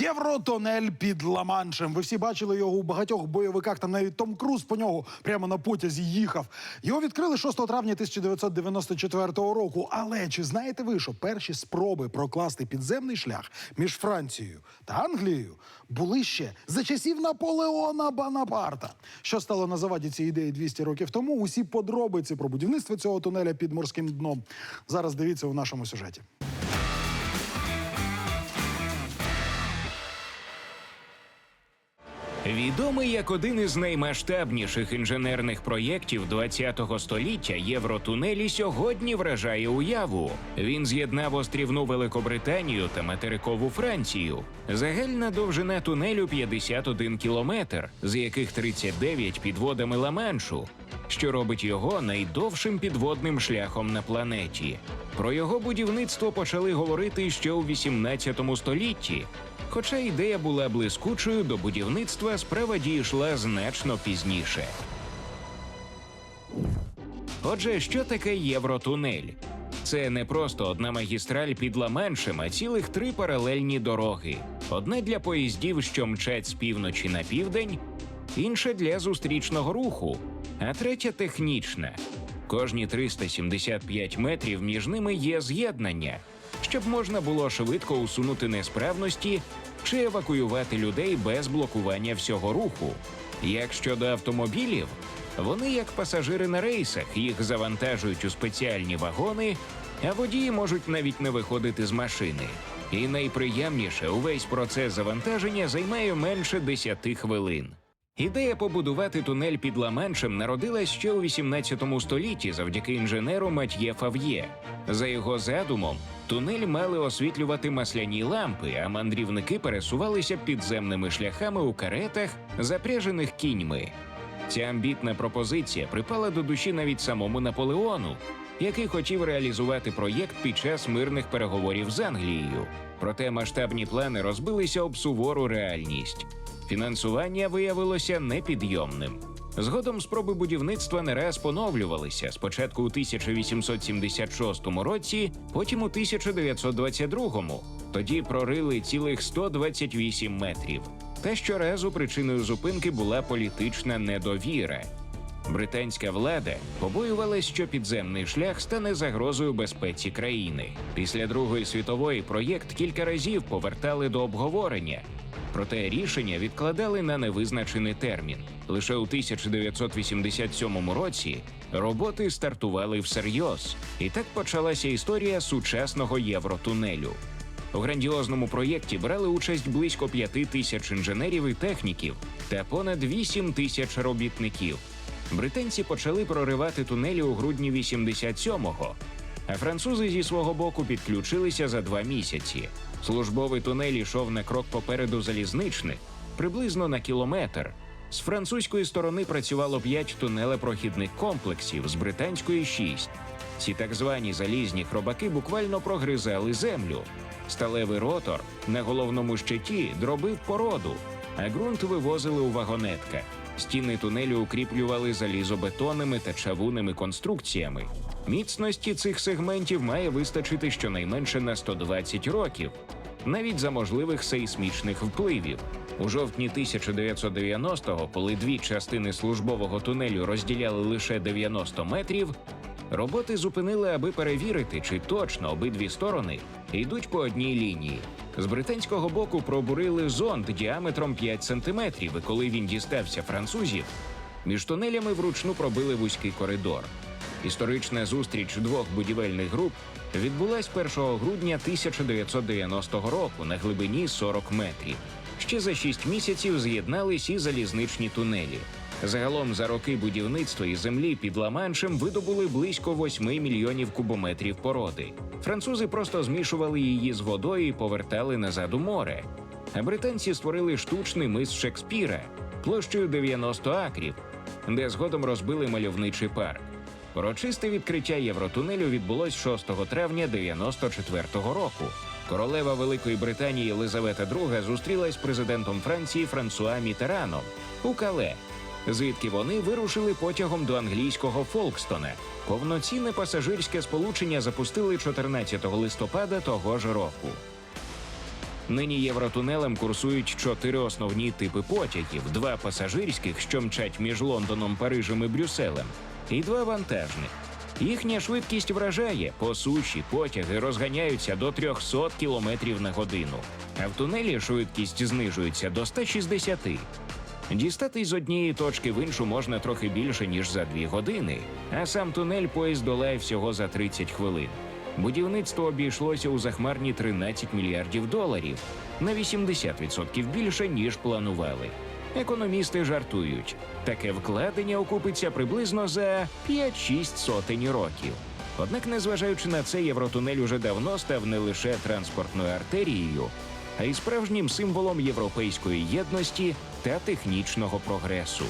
Євротонель під Ла-Маншем. Ви всі бачили його у багатьох бойовиках. Там навіть Том Круз по нього прямо на потязі їхав. Його відкрили 6 травня 1994 року. Але чи знаєте ви, що перші спроби прокласти підземний шлях між Францією та Англією були ще за часів Наполеона Бонапарта? Що стало на заваді цієї ідеї 200 років тому? Усі подробиці про будівництво цього тунеля під морським дном. Зараз дивіться у нашому сюжеті. Відомий як один із наймасштабніших інженерних проєктів ХХ століття, Євротунелі сьогодні вражає уяву. Він з'єднав острівну Великобританію та материкову Францію. Загальна довжина тунелю 51 кілометр, з яких 39 під водами Ла-Маншу, що робить його найдовшим підводним шляхом на планеті. Про його будівництво почали говорити ще у 18 столітті. Хоча ідея була блискучою, до будівництва справа дійшла значно пізніше. Отже, що таке Євротунель? Це не просто одна магістраль під Ла-Маншем, а цілих три паралельні дороги: одна для поїздів, що мчать з півночі на південь, інша для зустрічного руху, а третя технічна. Кожні 375 метрів між ними є з'єднання, щоб можна було швидко усунути несправності чи евакуювати людей без блокування всього руху. Як щодо автомобілів, вони як пасажири на рейсах, їх завантажують у спеціальні вагони, а водії можуть навіть не виходити з машини. І найприємніше, увесь процес завантаження займає менше 10 хвилин. Ідея побудувати тунель під Ла-Маншем народилась ще у 18 столітті завдяки інженеру Матьє Фав'є. За його задумом, тунель мали освітлювати масляні лампи, а мандрівники пересувалися підземними шляхами у каретах, запряжених кіньми. Ця амбітна пропозиція припала до душі навіть самому Наполеону, який хотів реалізувати проєкт під час мирних переговорів з Англією. Проте масштабні плани розбилися об сувору реальність. Фінансування виявилося непідйомним. Згодом спроби будівництва не раз поновлювалися спочатку у 1876 році, потім у 1922. Тоді прорили цілих 128 метрів. Та щоразу причиною зупинки була політична недовіра. Британська влада побоювалась, що підземний шлях стане загрозою безпеці країни. Після Другої світової проєкт кілька разів повертали до обговорення, проте рішення відкладали на невизначений термін. Лише у 1987 році роботи стартували всерйоз, і так почалася історія сучасного євротунелю. У грандіозному проєкті брали участь близько п'яти тисяч інженерів і техніків та понад 8 тисяч робітників. Британці почали проривати тунелі у грудні 87-го, а французи зі свого боку підключилися за два місяці. Службовий тунель йшов на крок попереду залізничних, приблизно на кілометр. З французької сторони працювало п'ять тунелепрохідних комплексів, з британської шість. Ці так звані залізні хробаки буквально прогризали землю. Сталевий ротор на головному щиті дробив породу, а ґрунт вивозили у вагонетках. Стіни тунелю укріплювали залізобетонними та чавунними конструкціями. Міцності цих сегментів має вистачити щонайменше на 120 років, навіть за можливих сейсмічних впливів. У жовтні 1990-го, коли дві частини службового тунелю розділяли лише 90 метрів, роботи зупинили, аби перевірити, чи точно обидві сторони йдуть по одній лінії. З британського боку пробурили зонд діаметром 5 сантиметрів, і коли він дістався французів, між тунелями вручну пробили вузький коридор. Історична зустріч двох будівельних груп відбулась 1 грудня 1990 року на глибині 40 метрів. Ще за 6 місяців з'єднались і залізничні тунелі. Загалом за роки будівництва і землі під Ла-Маншем видобули близько 8 мільйонів кубометрів породи. Французи просто змішували її з водою і повертали назад у море. А британці створили штучний мис Шекспіра площею 90 акрів, де згодом розбили мальовничий парк. Урочисте відкриття Євротунелю відбулось 6 травня 94-го року. Королева Великої Британії Єлизавета II зустрілась з президентом Франції Франсуа Мітераном у Кале, звідки вони вирушили потягом до англійського Фолкстона. Повноцінне пасажирське сполучення запустили 14 листопада того ж року. Нині євротунелем курсують чотири основні типи потягів: два пасажирських, що мчать між Лондоном, Парижем і Брюсселем, і два вантажних. Їхня швидкість вражає по суші потяги розганяються до 300 км на годину, а в тунелі швидкість знижується до 160. Дістатись з однієї точки в іншу можна трохи більше ніж за дві години, а сам тунель поїзд долає всього за 30 хвилин. Будівництво обійшлося у захмарні 13 мільярдів доларів на 80% більше ніж планували. Економісти жартують, таке вкладення окупиться приблизно за 5-6 сотень років. Однак, незважаючи на це, євротунель уже давно став не лише транспортною артерією, а й справжнім символом європейської єдності та технічного прогресу.